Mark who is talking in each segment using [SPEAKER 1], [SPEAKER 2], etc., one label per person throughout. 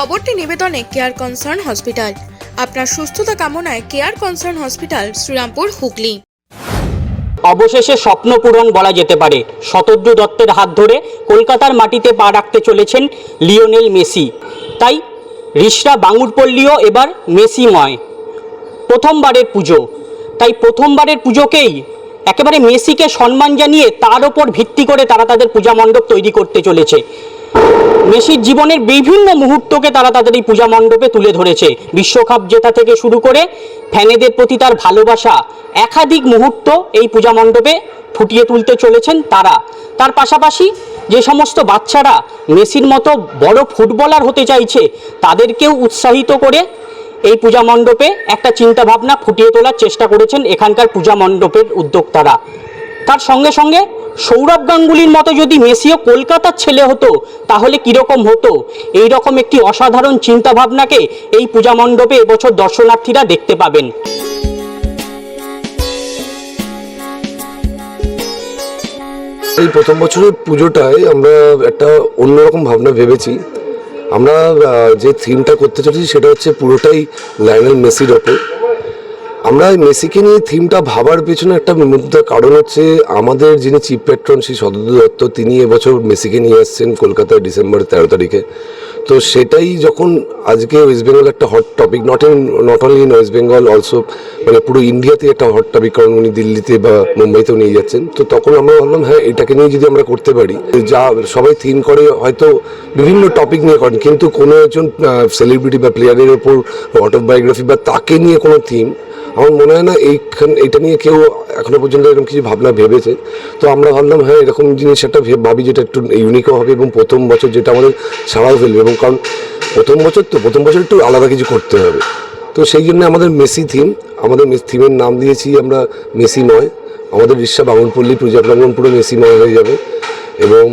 [SPEAKER 1] খবরটি নিবেদনে care concern hospital আপনার সুস্থতা কামনায় care concern hospital Serampore, Hooghly.
[SPEAKER 2] অবশেষে স্বপ্ন পূরণ বলা যেতে পারে। শতদ্রু দত্তের হাত ধরে কলকাতার মাটিতে পা রাখতে চলেছেন লিওনেল মেসি। তাই রিশরা বাঙুরপল্লীও এবার মেসিময়। প্রথমবারের পুজো। তাই প্রথমবারের পুজোকেই একেবারে মেসিকে সম্মান জানিয়ে তার ওপর ভিত্তি করে তারা তাদের পূজা মণ্ডপ তৈরি করতে চলেছে। মেসির জীবনের বিভিন্ন মুহূর্তকে তারা তাদের এই পূজা মণ্ডপে তুলে ধরেছে। বিশ্বকাপ জেতা থেকে শুরু করে ফ্যানেদের প্রতি তার ভালোবাসা একাধিক মুহূর্ত এই পূজা মণ্ডপে ফুটিয়ে তুলতে চলেছেন তারা। তার পাশাপাশি যে সমস্ত বাচ্চারা মেসির মতো বড় ফুটবলার হতে চাইছে, তাদেরকেও উৎসাহিত করে এই পূজা মণ্ডপে একটা চিন্তাভাবনা ফুটিয়ে তোলার চেষ্টা করেছেন এখানকার পূজা মণ্ডপের উদ্যোক্তারা। তার সঙ্গে সঙ্গে সৌরভ গাঙ্গুলির মতো যদি মেসিও কলকাতার ছেলে হতো, তাহলে কীরকম হতো? এই রকম একটি অসাধারণ চিন্তা ভাবনাকে এই পূজা মণ্ডপে এবছর দর্শনার্থীরা দেখতে পাবেন।
[SPEAKER 3] এই প্রথম বছরের পুজোটায় আমরা একটা অন্যরকম ভাবনা ভেবেছি। আমরা যে থিমটা করতে চলেছি সেটা হচ্ছে পুরোটাই লায়নেল মেসির ওপর। আমরা মেসিকে নিয়ে থিমটা ভাবার পেছনে একটা মূলত কারণ হচ্ছে আমাদের যিনি চিফ পেট্রন শ্রী সদদু দত্ত তিনি এবছর মেসিকে নিয়ে আসছেন কলকাতায় ডিসেম্বর তেরো তারিখে। তো সেটাই যখন আজকে ওয়েস্ট বেঙ্গল একটা hot topic not in not only in West Bengal also মানে পুরো ইন্ডিয়াতে একটা হট টপিক কারণ উনি দিল্লিতে বা মুম্বাইতেও নিয়ে যাচ্ছেন। তো তখন আমরা ভাবলাম হ্যাঁ এটাকে নিয়ে যদি আমরা করতে পারি, যা সবাই থিম করে হয়তো বিভিন্ন টপিক নিয়ে করেন, কিন্তু কোনো একজন সেলিব্রিটি বা প্লেয়ারের ওপর অটোবায়োগ্রাফি বা তাকে নিয়ে কোনো থিম আমার মনে হয় না এইখান এটা নিয়ে কেউ এখনও পর্যন্ত এরকম কিছু ভাবনা ভেবেছে। তো আমরা ভাবলাম হ্যাঁ এরকম জিনিস একটা ভাবি যেটা একটু ইউনিকও হবে এবং প্রথম বছর যেটা আমাদের ছাড়াও ফেলবে এবং কারণ প্রথম বছর তো প্রথম বছর একটু আলাদা কিছু করতে হবে। তো সেই জন্য আমাদের মেসি থিম আমাদের থিমের নাম দিয়েছি আমরা মেসি নয়। আমাদের রিক্সা বাঙনপল্লী পূজা প্রাঙ্গন পুরো মেসিময় হয়ে যাবে। এবং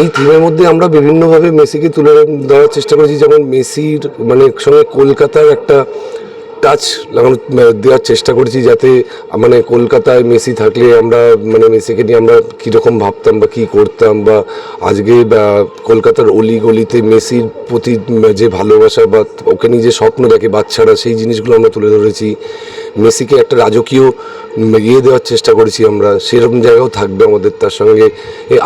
[SPEAKER 3] এই থিমের মধ্যে আমরা বিভিন্নভাবে মেসিকে তুলে ধরার চেষ্টা করেছি। যেমন মেসির মানে সঙ্গে কলকাতার একটা টাচ লাগানো দেওয়ার চেষ্টা করেছি যাতে মানে কলকাতায় মেসি থাকলে আমরা মানে মেসিকে নিয়ে আমরা কীরকম ভাবতাম বা কী করতাম বা আজকে কলকাতার অলি গলিতে মেসির প্রতি যে ভালোবাসা বা ওকে নিয়ে যে স্বপ্ন দেখে বাচ্চারা, সেই জিনিসগুলো আমরা তুলে ধরেছি। মেসিকে একটা রাজকীয় ইয়ে দেওয়ার চেষ্টা করেছি আমরা, সেরকম জায়গাও থাকবে আমাদের তার সঙ্গে।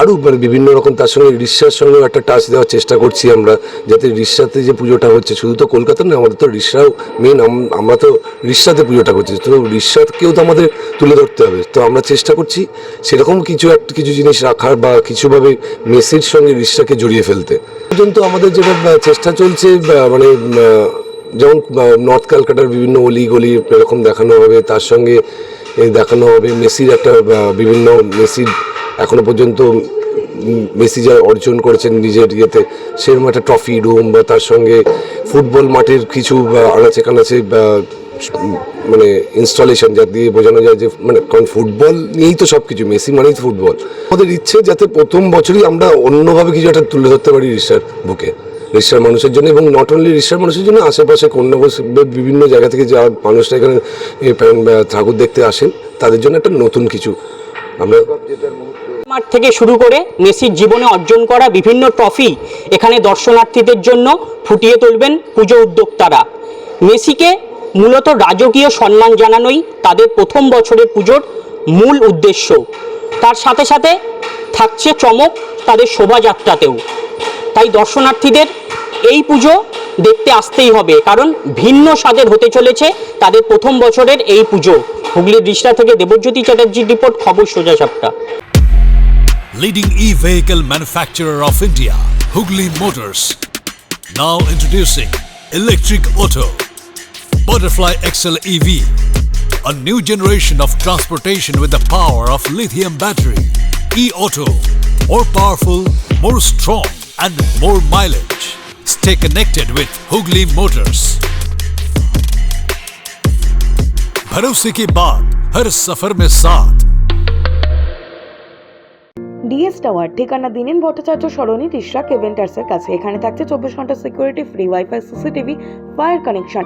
[SPEAKER 3] আরও মানে বিভিন্ন রকম তার সঙ্গে রিক্সার সঙ্গেও একটা টাচ দেওয়ার চেষ্টা করছি আমরা, যাতে রিক্সাতে যে পুজোটা হচ্ছে, শুধু তো কলকাতা না আমাদের তো রিক্সাও মেন আমরা তো রিক্সাতে পুজোটা করছি। তো রিক্সাকেও তো আমাদের তুলে ধরতে হবে। তো আমরা চেষ্টা করছি সেরকম কিছু একটা কিছু জিনিস রাখার বা কিছুভাবে মেসির সঙ্গে রিক্সাকে জড়িয়ে ফেলতে। পর্যন্ত আমাদের যেটা চেষ্টা চলছে মানে যেমন নর্থ ক্যালকাটার বিভিন্ন অলি গলি এরকম দেখানো হবে, তার সঙ্গে দেখানো হবে মেসির একটা বিভিন্ন মেসির এখনও পর্যন্ত মেসি যা অর্জন করেছেন নিজের ইয়েতে, সেরকম একটা ট্রফি, রুম বা তার সঙ্গে ফুটবল মাঠের কিছু আনাচে কানাচে মানে ইনস্টলেশন যা দিয়ে বোঝানো যায় যে মানে কারণ ফুটবল নিয়েই তো সব কিছু মেসি মানেই ফুটবল। আমাদের ইচ্ছে যাতে প্রথম বছরই আমরা অন্যভাবে কিছু একটা তুলে ধরতে পারি রিসার বুকে। রিক্সার মানুষের জন্য এবং নট অনলি রিক্সার মানুষের জন্য, আশেপাশে কন্যাবস বিভিন্ন জায়গা থেকে যা মানুষরা এখানে ঠাকুর দেখতে আসেন, তাদের জন্য একটা নতুন কিছু। আমরা
[SPEAKER 2] মাঠ থেকে শুরু করে মেসির জীবনে অর্জন করা বিভিন্ন ট্রফি এখানে দর্শনার্থীদের জন্য ফুটিয়ে তুলবেন পুজো উদ্যোক্তারা। মেসিকে মূলত রাজকীয় সম্মান জানানোই তাদের প্রথম বছরের পুজোর মূল উদ্দেশ্য। তার সাথে সাথে থাকছে চমক তাদের শোভাযাত্রাতেও। তাই দর্শনার্থীদের এই পুজো দেখতে আসতেই হবে কারণ ভিন্ন স্বাদের হতে চলেছে তাদের প্রথম বছরের এই পুজো। হুগলি রিষ্টা থেকে দেবজ্যোতি চ্যাটার্জির রিপোর্ট খবর সোজা সাপটা।
[SPEAKER 4] Leading E vehicle manufacturer of India Hooghly motors now introducing electric auto butterfly excel EV A new generation of transportation with the power of lithium battery, e-auto, more powerful more strong and more mileage. Stay connected with Hugli Motors. भरोसे के बाद हर सफर में साथ
[SPEAKER 5] DS tower ঠিকানা দিনেন ভট্টাচার্য সরণি তিশরা কেভেন্টার্সের কাছে এখানে থাকছে চব্বিশ ঘন্টা security free WiFi CCTV fire connection